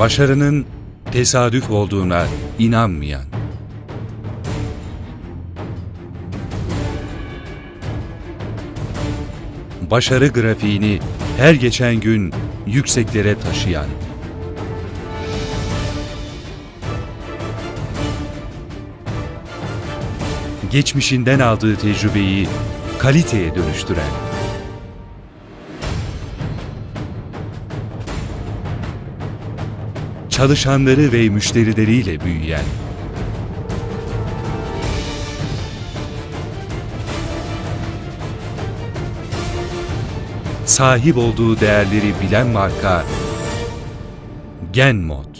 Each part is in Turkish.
Başarının tesadüf olduğuna inanmayan. Başarı grafiğini her geçen gün yükseklere taşıyan. Geçmişinden aldığı tecrübeyi kaliteye dönüştüren. Çalışanları ve müşterileriyle büyüyen, sahip olduğu değerleri bilen marka Genmod.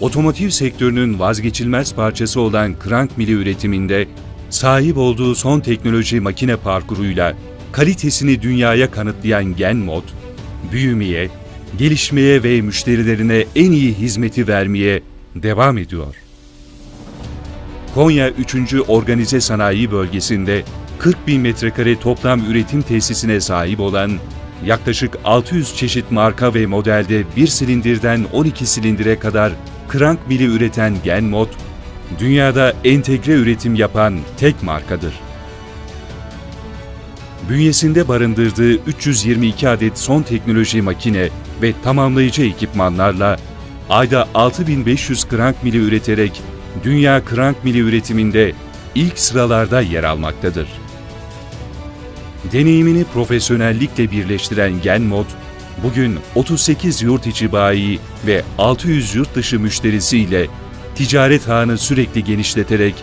Otomotiv sektörünün vazgeçilmez parçası olan krank mili üretiminde sahip olduğu son teknoloji makine parkuruyla kalitesini dünyaya kanıtlayan Genmod, büyümeye, gelişmeye ve müşterilerine en iyi hizmeti vermeye devam ediyor. Konya 3. Organize Sanayi Bölgesi'nde 40 bin metrekare toplam üretim tesisine sahip olan, yaklaşık 600 çeşit marka ve modelde 1 silindirden 12 silindire kadar krank mili üreten Genmod, dünyada entegre üretim yapan tek markadır bünyesinde barındırdığı 322 adet son teknoloji makine ve tamamlayıcı ekipmanlarla ayda 6500 krank mili üreterek dünya krank mili üretiminde ilk sıralarda yer almaktadır. Deneyimini profesyonellikle birleştiren Genmod, bugün 38 yurt içi bayi ve 600 yurt dışı müşterisiyle ticaret ağını sürekli genişleterek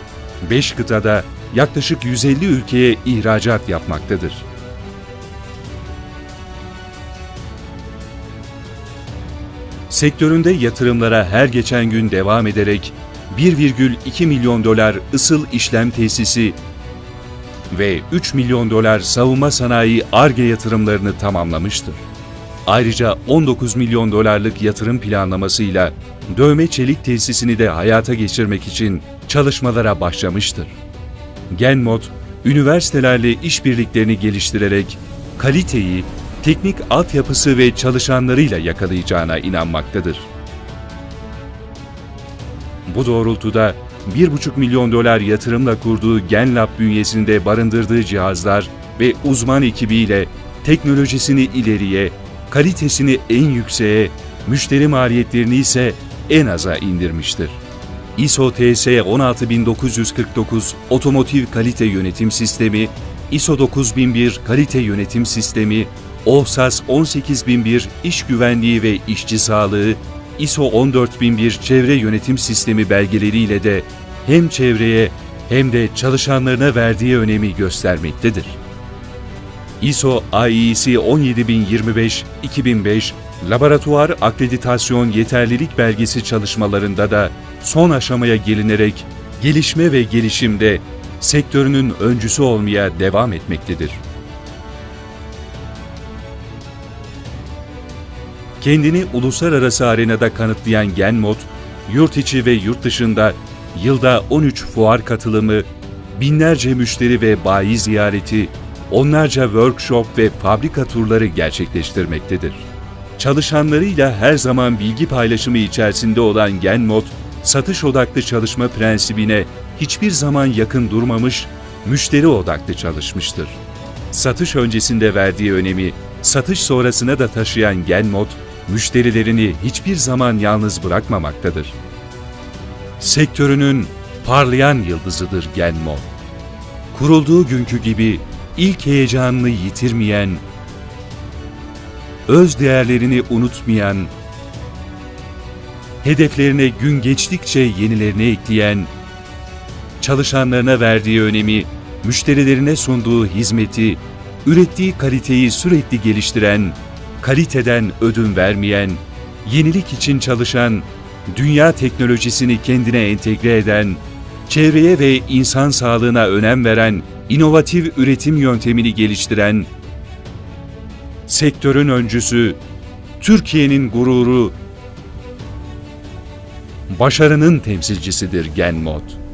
5 kıtada yaklaşık 150 ülkeye ihracat yapmaktadır. Sektöründe yatırımlara her geçen gün devam ederek 1,2 milyon dolar ısıl işlem tesisi ve 3 milyon dolar savunma sanayi ARGE yatırımlarını tamamlamıştır. Ayrıca 19 milyon dolarlık yatırım planlamasıyla dövme çelik tesisini de hayata geçirmek için çalışmalara başlamıştır. Genmod, üniversitelerle işbirliklerini geliştirerek kaliteyi, teknik altyapısı ve çalışanlarıyla yakalayacağına inanmaktadır. Bu doğrultuda 1,5 milyon dolar yatırımla kurduğu GenLab bünyesinde barındırdığı cihazlar ve uzman ekibiyle teknolojisini ileriye, kalitesini en yükseğe, müşteri maliyetlerini ise en aza indirmiştir. ISO TS 16949 Otomotiv Kalite Yönetim Sistemi, ISO 9001 Kalite Yönetim Sistemi, OHSAS 18001 İş Güvenliği ve İşçi Sağlığı, ISO 14001 Çevre Yönetim Sistemi belgeleriyle de hem çevreye hem de çalışanlarına verdiği önemi göstermektedir. ISO IEC 17025-2005 Laboratuvar Akreditasyon Yeterlilik Belgesi çalışmalarında da son aşamaya gelinerek gelişme ve gelişimde sektörünün öncüsü olmaya devam etmektedir. Kendini uluslararası arenada kanıtlayan Genmod, yurt içi ve yurt dışında yılda 13 fuar katılımı, binlerce müşteri ve bayi ziyareti, onlarca workshop ve fabrika turları gerçekleştirmektedir. Çalışanlarıyla her zaman bilgi paylaşımı içerisinde olan Genmod, satış odaklı çalışma prensibine hiçbir zaman yakın durmamış, müşteri odaklı çalışmıştır. Satış öncesinde verdiği önemi, satış sonrasına da taşıyan Genmod, müşterilerini hiçbir zaman yalnız bırakmamaktadır. Sektörünün parlayan yıldızıdır Genmod. Kurulduğu günkü gibi ilk heyecanını yitirmeyen, öz değerlerini unutmayan, hedeflerine gün geçtikçe yenilerini ekleyen, çalışanlarına verdiği önemi, müşterilerine sunduğu hizmeti, ürettiği kaliteyi sürekli geliştiren, kaliteden ödün vermeyen, yenilik için çalışan, dünya teknolojisini kendine entegre eden, çevreye ve insan sağlığına önem veren, inovatif üretim yöntemini geliştiren, sektörün öncüsü, Türkiye'nin gururu, başarının temsilcisidir Genmod.